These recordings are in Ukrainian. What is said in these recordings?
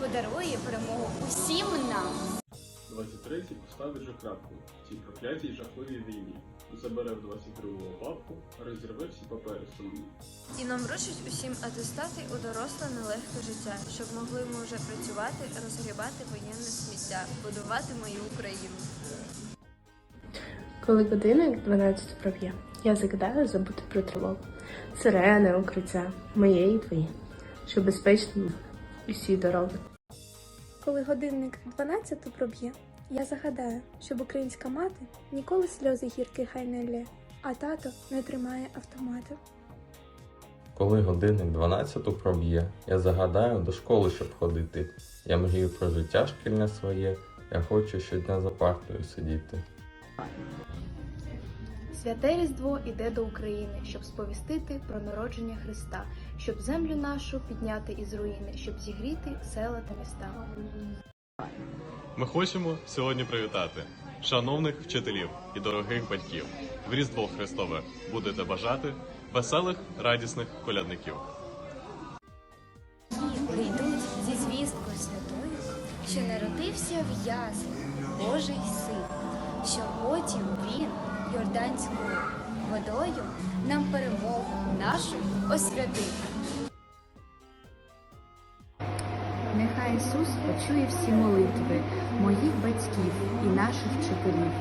подарує перемогу усім нам. 23-й поставить же крапку в цій проклятій жахливій війні. Забере в 22-го папку, розірве всі папери сумні. І нам вручить усім атестати у доросле нелегке життя, щоб могли ми вже працювати, розгрібати воєнне сміття, будувати мою Україну. Коли годинник 12 проб'є, я загадаю забути про тривогу. Сирени, укриття, моє і твоє, що безпечно усі дороги. Коли годинник 12 проб'є, я загадаю, щоб українська мати ніколи сльози гірки хай не лє, а тато не тримає автомати. Коли годинник 12 проб'є, я загадаю до школи, щоб ходити. Я мрію про життя шкільне своє, я хочу щодня за партою сидіти. Святе Різдво іде до України, щоб сповістити про народження Христа, щоб землю нашу підняти із руїни, щоб зігріти села та міста. Ми хочемо сьогодні привітати шановних вчителів і дорогих батьків. В Різдво Христове будете бажати веселих, радісних колядників. Прийдуть зі звісткою святою, що народився в яслах Божий син, що потім він Йорданською водою нам перемогу нашу освятив. Нехай Ісус почує всі молитви моїх батьків і наших вчителів.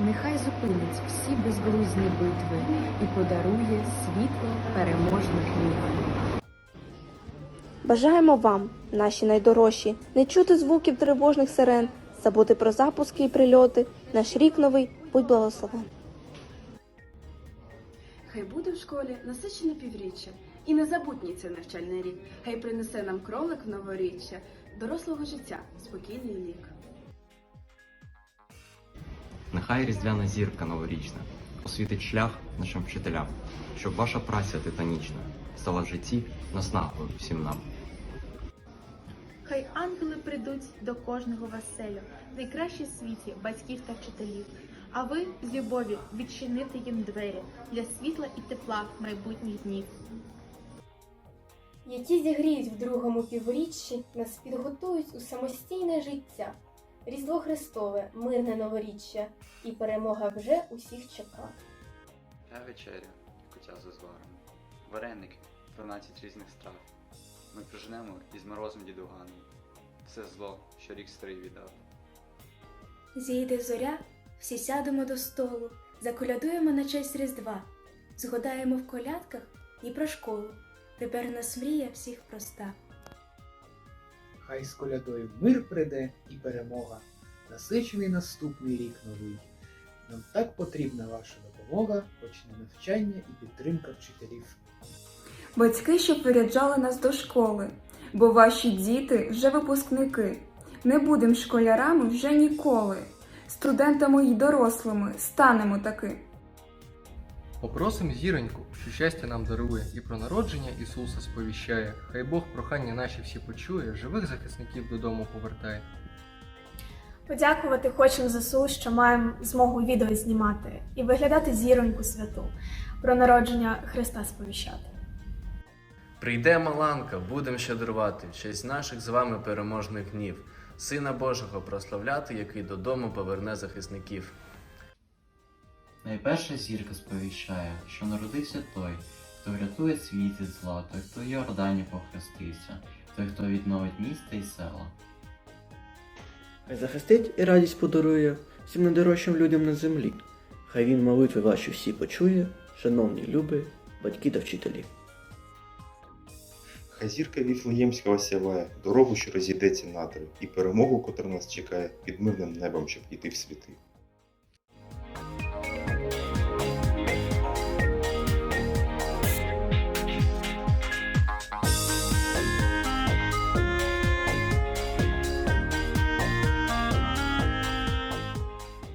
Нехай зупинить всі безглузні битви і подарує світло переможних днів. Бажаємо вам, наші найдорожчі, не чути звуків тривожних сирен, забути про запуски і прильоти. Наш рік новий будь благословен. Хай буде в школі насичене півріччя, і незабутній цей навчальний рік. Хай принесе нам кролик в новоріччя, дорослого життя, спокійний лік. Нехай різдвяна зірка новорічна освітить шлях нашим вчителям, щоб ваша праця титанічна стала в житті наснагою всім нам. Хай ангели прийдуть до кожного веселю, найкращі в світі батьків та вчителів. А ви з любові відчинити їм двері для світла і тепла майбутніх днів. які зігріють в другому півріччі, нас підготують у самостійне життя. Різдво Христове, мирне новоріччя, і перемога вже усіх чека. Я вечеря, кутя з узваром, вареники, 12 різних страв. Ми проженемо із морозом дідуганом. Все зло, що рік старий віддав. Зійде зоря, всі сядемо до столу, заколядуємо на честь Різдва, згадаємо в колядках і про школу. Тепер нас мрія всіх проста. Хай з колядою мир прийде і перемога. Насичений наступний рік новий. Нам так потрібна ваша допомога, почне навчання і підтримка вчителів. Батьки, щоб виряджали нас до школи, бо ваші діти вже випускники. Не будем школярами вже ніколи. Студентами й дорослими станемо таки. Попросим зіроньку, що щастя нам дарує, і про народження Ісуса сповіщає. Хай Бог прохання наші всі почує, живих захисників додому повертає. Подякувати хочемо ЗСУ, що маємо змогу відео знімати і виглядати зіроньку святу, про народження Христа сповіщати. Прийде Маланка, будем щедрувати честь наших з вами переможних днів, Сина Божого прославляти, який додому поверне захисників. Найперша зірка сповіщає, що народився той, хто врятує світ від зла, той, хто в Йордані похрестився, той, хто відновить міста і села. Хай захистить і радість подарує всім найдорожчим людям на землі. Хай він молитви ваші всі почує, шановні люби, батьки та вчителі. Хай зірка сяває дорогу, що розійдеться надри, і перемогу, котра нас чекає, під мирним небом, щоб іти в світи.